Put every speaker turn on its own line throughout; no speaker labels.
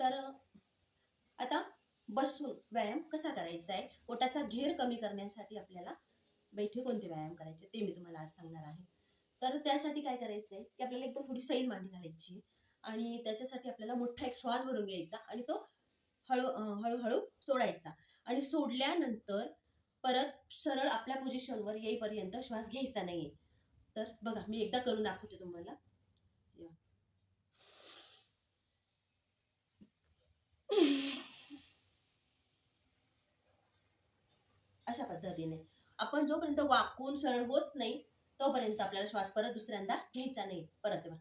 तर आता बसून व्यायाम कसा करायचा आहे? पोटाचा घेर कमी करण्यासाठी आपल्याला बैठे कोणते व्यायाम करायचे ते मी तुम्हाला आज सांगणार आहे. तर त्यासाठी काय करायचं आहे की आपल्याला एकदम थोडी सैल मांडी घालायची आणि त्याच्यासाठी आपल्याला मोठा एक श्वास भरून घ्यायचा आणि तो हळू हळूहळू सोडायचा आणि सोडल्यानंतर परत सरळ आपल्या पोझिशनवर येईपर्यंत श्वास घ्यायचा नाहीये. तर बघा मी एकदा करून दाखवते तुम्हाला या. अशा पद्धतीने. आपण जोपर्यंत वाकून सरळ होत नाही तोपर्यंत आपल्याला श्वास परत दुसऱ्यांदा घ्यायचा नाही. परत बघा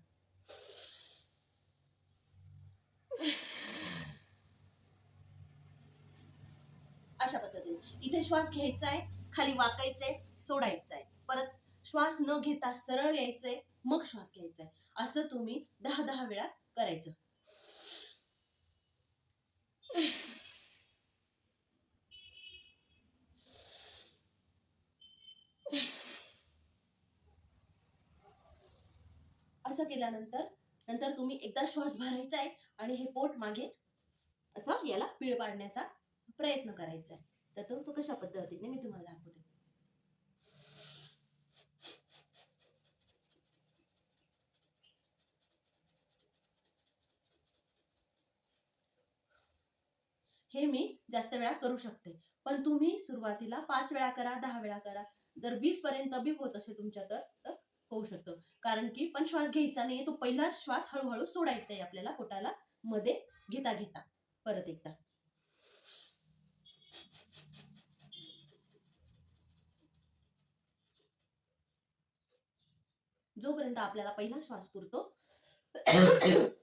अशा पद्धतीने. इथे श्वास घ्यायचा आहे खाली वाकायचंय सोडायचं सोडायचा आहे परत श्वास न घेता सरळ यायचंय मग श्वास घ्यायचा आहे असं तुम्ही दहा दहा वेळा करायचं. असं केल्यानंतर नंतर तुम्ही एकदा श्वास भरायचा आहे आणि हे पोट मागे असं याला पीळ पाडण्याचा प्रयत्न करायचा आहे. तर तो तो कशा पद्धतीने मी तुम्हाला दाखवते. हे मी जास्त वेळा करू शकते. पण तुम्ही सुरुवातीला पाच वेळा करा दहा वेळा करा. जर वीस पर्यंत बी होत असेल तुमच्या तर तर होऊ शकतं. कारण की पण श्वास घ्यायचा नाही तो पहिला श्वास हळूहळू सोडायचा आहे आपल्याला पोटाला मध्ये घेता घेता परत एकदा. जोपर्यंत आपल्याला पहिला श्वास पुरतो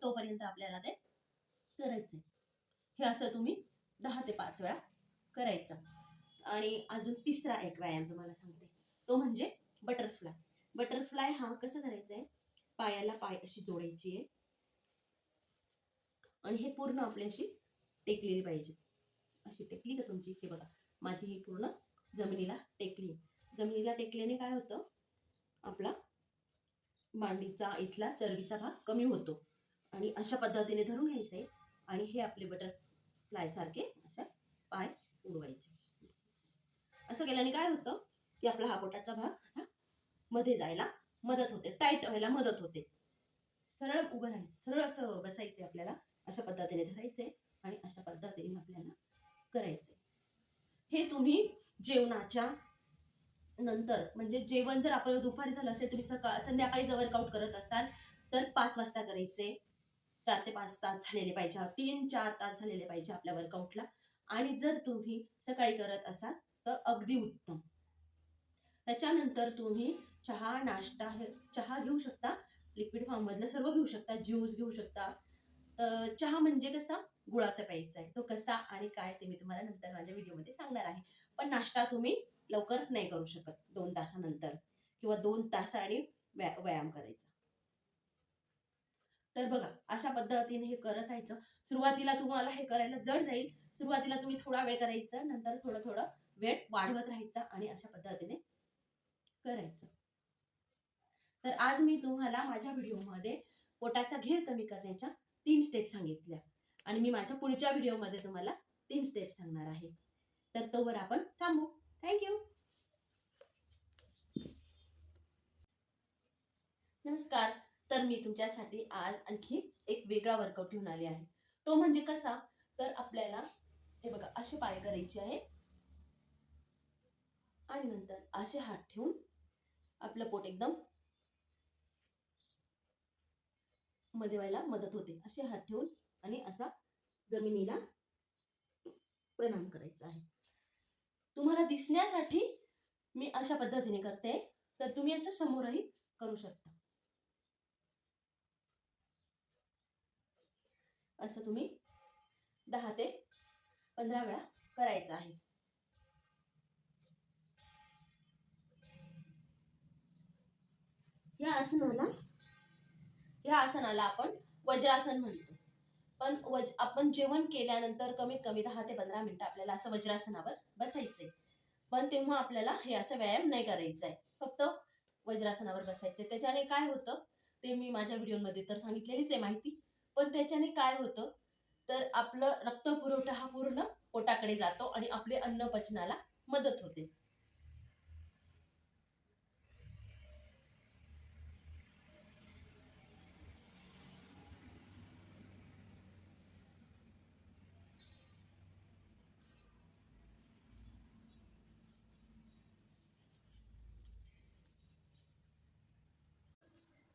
तोपर्यंत आपल्याला ते करायचंय. हे असं तुम्ही दहा ते पाच वेळा करायचं. आणि अजून तिसरा एक व्यायाम तुम्हाला सांगते. तो म्हणजे बटरफ्लाय बटरफ्लाय हा कसं करायचा आहे पायाला पाय अशी जोडायची आहे. आणि हे पूर्ण आपली अशी टेकलेली पाहिजे. अशी टेकली का तुमची? हे बघा. माझी ही पूर्ण जमिनीला टेकली. जमिनीला टेकल्याने काय होतं? आपला मांडीचा इथला चरबीचा भाग कमी होतो. आणि अशा पद्धतीने धरून घ्यायचे आणि हे आपले बटरफ्लाय सारखे अशा पाय उडवायचे. असं केल्याने काय होतं? की आपला हा पोटाचा भाग असा मध्ये जायला मदत होते. टाईट व्हायला मदत होते. सरळ उभं राहायचं. सरळ असं बसायचे आपल्याला. अशा पद्धतीने धरायचे आणि अशा पद्धतीने आपल्याला करायचे हे तुम्ही जेवणाच्या नंतर म्हणजे जेवण जर आपलं दुपारी झालं असेल तुम्ही सकाळ संध्याकाळी जर वर्कआउट करत असाल तर पाच वाजता करायचे चार ते पाच तास झालेले पाहिजे. तीन चार तास झालेले पाहिजे आपल्या वर्कआउटला आणि जर तुम्ही सकाळी करत असाल तर अगदी उत्तम. त्याच्यानंतर तुम्ही चहा नाश्ता हे चहा घेऊ शकता लिक्विड फॉर्ममधलं सर्व घेऊ शकता ज्यूस घेऊ शकता. तर चहा म्हणजे कसा? गुळाचा प्यायचा आहे. तो कसा आणि काय ते मी तुम्हाला नंतर माझ्या व्हिडिओमध्ये सांगणार आहे. पण नाश्ता तुम्ही लवकर नाही करू शकत दोन तासानंतर किंवा दोन तासाने व्या व्यायाम करायचा. तर बघा अशा पद्धतीने हे करत राहायचं. सुरुवातीला तुम्हाला हे करायला जड जाईल. सुरुवातीला तुम्ही थोडा वेळ करायचा नंतर थोडं थोडं वेळ वाढवत राहायचा आणि अशा पद्धतीने करायचं. तर आज मी तुम्हाला माझ्या व्हिडिओमध्ये पोटाचा घेर कमी करण्याच्या तीन स्टेप सांगितल्या. आणि मी माझ्या पुढच्या व्हिडिओमध्ये तुम्हाला तीन स्टेप सांगणार आहे. तर तोवर आपण थांबू. थँक्यू नमस्कार. तर मी तुमच्यासाठी आज आणखी एक वेगळा वर्कआउट घेऊन आली आहे. तो म्हणजे कसा? तर आपल्याला हे बघा असे पाय करायचे आहे. आणि नंतर असे हात ठेवून आपलं पोट एकदम मध्ये व्हायला मदत होते. असे हात ठेवून आणि असा जमिनीला परिणाम करायचा आहे. तुम्हाला दिसण्यासाठी मी अशा पद्धतीने करते. तर तुम्ही असं समोरही करू शकता. असं तुम्ही दहा ते पंधरा वेळा करायचं आहे. या आसनाला या आसनाला आपण वज्रासन म्हणतो. पण वज आपण जेवण केल्यानंतर कमीत कमी दहा ते पंधरा मिनिटं आपल्याला असं वज्रासनावर बसायचंय. पण तेव्हा आपल्याला हे असं व्यायाम नाही करायचा आहे फक्त वज्रासनावर बसायचंय. त्याच्याने काय होतं? ते मी माझ्या व्हिडिओमध्ये तर सांगितलेलीच आहे माहिती. पण त्याच्याने काय होतं? तर आपलं रक्तपुरवठा हा पूर्ण पोटाकडे जातो आणि आपले अन्न पचनाला मदत होते.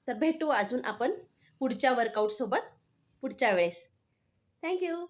तर भेटू अजून आपण पुढच्या वर्कआउटसोबत पुढच्या वेळेस. थँक्यू